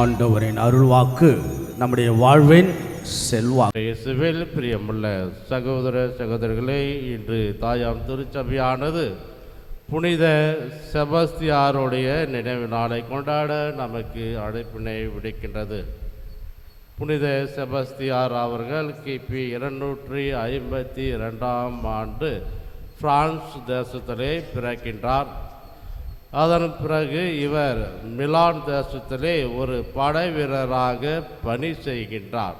ஆண்டவரின் அருள்வாக்கு நம்முடைய வாழ்வின் செல்வாக்கு. இயேசுவில் பிரியமுள்ள சகோதர சகோதரர்களே இன்று தாயாம் திருச்சபையானது புனித செபஸ்தியாருடைய நினைவு நாளை கொண்டாட நமக்கு அழைப்பினை விடுக்கின்றது. புனித செபஸ்தியார் அவர்கள் கிபி இருநூற்றி ஐம்பத்தி இரண்டாம் ஆண்டு பிரான்ஸ் தேசத்திலே பிறக்கின்றார். அதன் பிறகு இவர் மிலான் தேசத்திலே ஒரு படை வீரராக பணி செய்கின்றார்.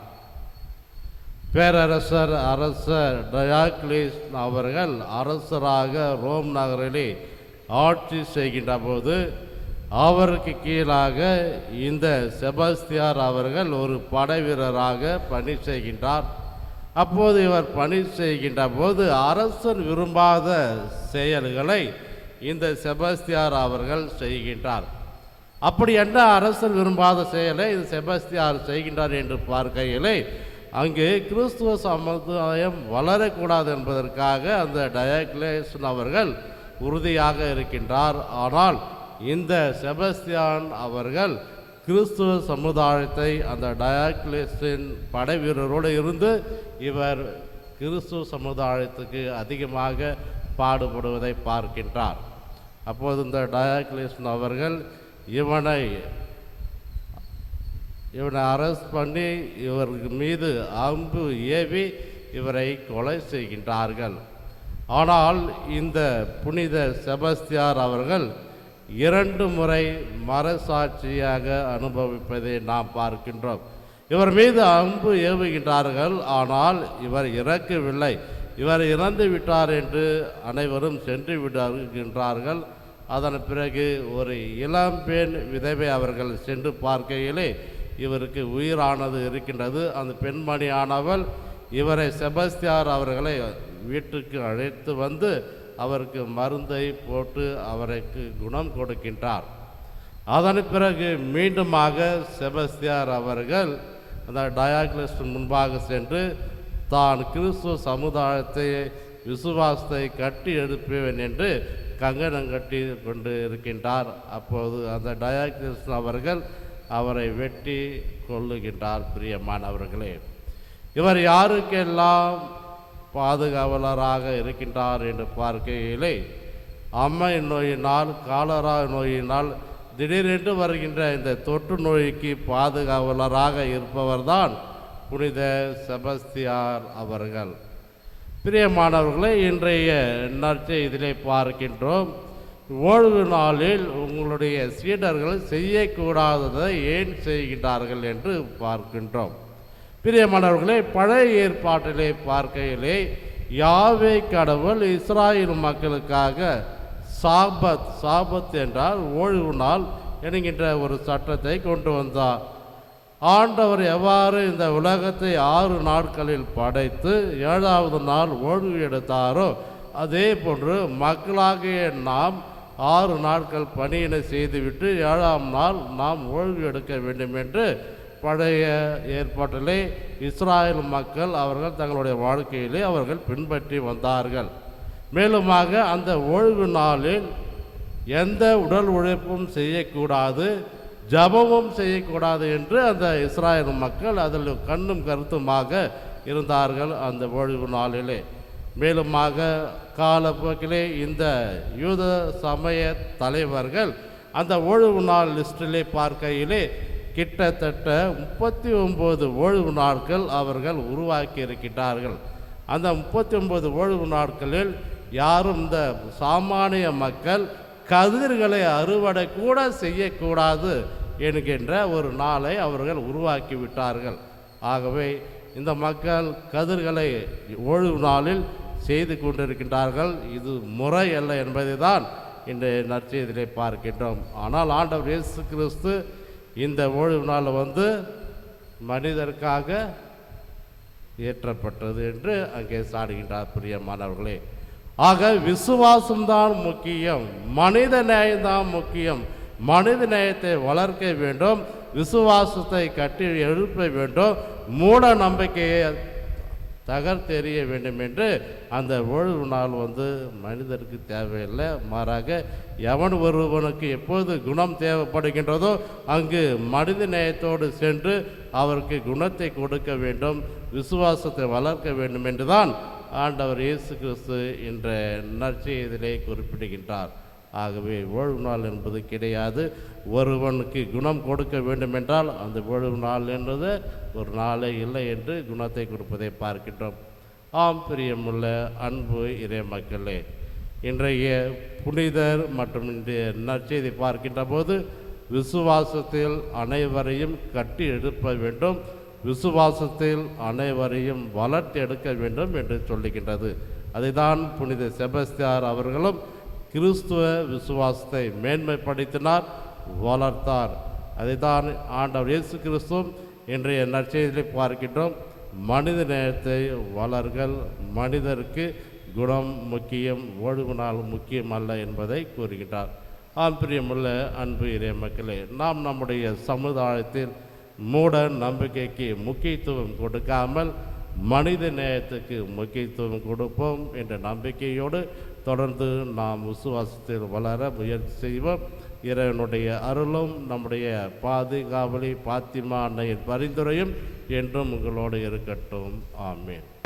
பேரரசர் அரசர் டயாக்லிஸ் அவர்கள் அரசராக ரோம் நகரிலே ஆட்சி செய்கின்ற போது அவருக்கு கீழாக இந்த செபஸ்தியார் அவர்கள் ஒரு படை வீரராக பணி செய்கின்றார். அப்போது இவர் பணி செய்கின்ற போது அரசன் விரும்பாத செயல்களை இந்த செபஸ்தியார் அவர்கள் செய்கின்றார். அப்படி என்ன அரசர் விரும்பாத செயலை இது செபஸ்தியார் செய்கின்றார் என்று பார்க்கையிலே அங்கு கிறிஸ்துவ சமுதாயம் வளரக்கூடாது என்பதற்காக அந்த டயக்லேசன் அவர்கள் உறுதியாக இருக்கின்றார். ஆனால் இந்த செபஸ்தியான் அவர்கள் கிறிஸ்துவ சமுதாயத்தை அந்த டயாக்லேஸின் படை வீரரோடு இருந்து இவர் கிறிஸ்துவ சமுதாயத்துக்கு அதிகமாக பாடுபடுவதை பார்க்கின்றார். அப்போது இந்த டயாக்லேசன் அவர்கள் இவனை இவனை அரெஸ்ட் பண்ணி இவருக்கு மீது அம்பு ஏவி இவரை கொலை செய்கின்றார்கள். ஆனால் இந்த புனித செபஸ்தியார் அவர்கள் இரண்டு முறை மரசாட்சியாக அனுபவிப்பதை நாம் பார்க்கின்றோம். இவர் மீது அம்பு ஏவுகின்றார்கள் ஆனால் இவர் இறக்கவில்லை. இவர் இறந்து விட்டார் என்று அனைவரும் சென்று விடுகின்றார்கள். அதன் பிறகு ஒரு இளம் பெண் விதவை அவர்கள் சென்று பார்க்கையிலே இவருக்கு உயிரானது இருக்கின்றது. அந்த பெண்மணியானவள் இவரை செபஸ்தியார் அவர்களை வீட்டுக்கு அழைத்து வந்து அவருக்கு மருந்தை போட்டு அவருக்கு குணம் கொடுக்கின்றார். அதன் பிறகு மீண்டுமாக செபஸ்தியார் அவர்கள் அந்த டயாக்லிஸ்ட் முன்பாக சென்று தான் கிறிஸ்துவ சமுதாயத்தை விசுவாசத்தை கட்டி எழுப்புவேன் என்று கங்கணம் கட்டி கொண்டு இருக்கின்றார். அப்போது அந்த டயாகிருஷ்ணன் அவர்கள் அவரை வெட்டி கொள்ளுகின்றார் பிரியமானவர்களே. இவர் யாருக்கெல்லாம் பாதுகாவலராக இருக்கின்றார் என்று பார்க்கையிலே அம்மை நோயினால் காலரா நோயினால் திடீரென்று வருகின்ற இந்த தொற்று நோய்க்கு பாதுகாவலராக இருப்பவர்தான் புனித செபஸ்தியார் அவர்கள். பிரியமானவர்களே இன்றைய நற்செய்தியிலே பார்க்கின்றோம். ஓய்வு நாளில் உங்களுடைய சீடர்கள் செய்யக்கூடாததை ஏன் செய்கின்றார்கள் என்று பார்க்கின்றோம். பிரியமானவர்களே பழைய ஏற்பாட்டிலே பார்க்கையிலே யாவே கடவுள் இஸ்ராயல் மக்களுக்காக சாபத் சாபத் என்றால் ஓய்வு நாள் என்கின்ற ஒரு சட்டத்தை கொண்டு வந்தார். ஆண்டவர் எவ்வாறு இந்த உலகத்தை ஆறு நாட்களில் படைத்து ஏழாவது நாள் ஓய்வு எடுத்தாரோ அதே போன்று மக்களாகிய நாம் ஆறு நாட்கள் பணியினை செய்துவிட்டு ஏழாம் நாள் நாம் ஓய்வு எடுக்க வேண்டும் என்று பழைய ஏற்பாட்டிலே இஸ்ராயல் மக்கள் அவர்கள் தங்களுடைய வாழ்க்கையிலே அவர்கள் பின்பற்றி வந்தார்கள். மேலுமாக அந்த ஓய்வு நாளில் எந்த உடல் உழைப்பும் செய்யக்கூடாது. ஜபமும் செய்யக்கூடாது என்று அந்த இஸ்ராயல் மக்கள் அதில் கண்ணும் கருத்துமாக இருந்தார்கள் அந்த ஓய்வு நாளிலே. மேலுமாக காலப்போக்கிலே இந்த யூத சமய தலைவர்கள் அந்த ஓய்வு நாள் லிஸ்டிலே பார்க்கையிலே கிட்டத்தட்ட முப்பத்தி ஒம்பது ஓய்வு நாட்கள் அவர்கள் உருவாக்கி இருக்கிறார்கள் அந்த முப்பத்தி ஒன்பது ஓய்வு நாட்களில் யாரும் இந்த சாமானிய மக்கள் கதிர்களை அறுவடை கூட செய்யக்கூடாது. என்கின்ற ஒரு நாளை அவர்கள் உருவாக்கி விட்டார்கள் ஆகவே இந்த மக்கள் கதிர்களை ஓய்வு நாளில் செய்து கொண்டிருக்கின்றார்கள். இது முறை அல்ல என்பதை தான் இன்றைய நற்செய்தியிலே பார்க்கின்றோம். ஆனால் ஆண்டவர் இயேசு கிறிஸ்து இந்த ஓய்வு நாள் வந்து மனிதருக்காக ஏற்றப்பட்டது என்று அங்கே சாடுகின்றார் பிரியமானவர்களே. ஆக விசுவாசம்தான் முக்கியம் மனித நேயம்தான் முக்கியம். மனித நேயத்தை வளர்க்க வேண்டும் விசுவாசத்தை கட்டி எழுப்ப வேண்டும் மூட நம்பிக்கையை தகர்த்தெறிய வேண்டும் என்று அந்த ஓய்வு நாள் வந்து மனிதருக்கு தேவையில்லை. மாறாக எவன் ஒருவனுக்கு எப்போது குணம் தேவைப்படுகின்றதோ அங்கு மனித நேயத்தோடு சென்று அவருக்கு குணத்தை கொடுக்க வேண்டும் விசுவாசத்தை வளர்க்க வேண்டும் என்றுதான் ஆண்டவர் இயேசு கிறிஸ்து என்ற நற்செய்தியிலே குறிப்பிடுகின்றார். ஆகவே ஓய்வு நாள் என்பது கிடையாது. ஒருவனுக்கு குணம் கொடுக்க வேண்டுமென்றால் அந்த ஓய்வு நாள் என்பது ஒரு நாளே இல்லை என்று குணத்தை கொடுப்பதை பார்க்கின்றோம். ஆம் பிரியமுள்ள அன்பு இறை மக்களே இன்றைய புனிதர் மற்றும் இன்றைய நற்செய்தி பார்க்கின்ற போது விசுவாசத்தில் அனைவரையும் கட்டி எழுப்ப வேண்டும். விசுவாசத்தில் அனைவரையும் வளர்த்து எடுக்க வேண்டும் என்று சொல்லுகின்றது. அதைதான் புனித செபஸ்தியார் அவர்களும் கிறிஸ்துவ விசுவாசத்தை மேன்மைப்படுத்தினார் வளர்த்தார். அதை தான் ஆண்டவர் இயேசு கிறிஸ்துவும் இன்றைய நற்செய்தியை பார்க்கின்றோம். மனித நேயத்தை வளர்கள் மனிதருக்கு குணம் முக்கியம் ஓய்வு முக்கியம் அல்ல என்பதை கூறுகின்றார். ஆம் பிரியமுள்ள அன்பு இறை மக்களே நாம் நம்முடைய சமுதாயத்தில் மூட நம்பிக்கைக்கு முக்கியத்துவம் கொடுக்காமல் மனித நேயத்துக்கு முக்கியத்துவம் கொடுப்போம் என்ற நம்பிக்கையோடு தொடர்ந்து நாம் விசுவாசத்தில் வளர முயற்சி செய்வோம். இறைவனுடைய அருளும் நம்முடைய பாதுகாவலி பாத்திமா அன்னையின் பரிந்துரையும் என்றும் உங்களோடு இருக்கட்டும். ஆமேன்.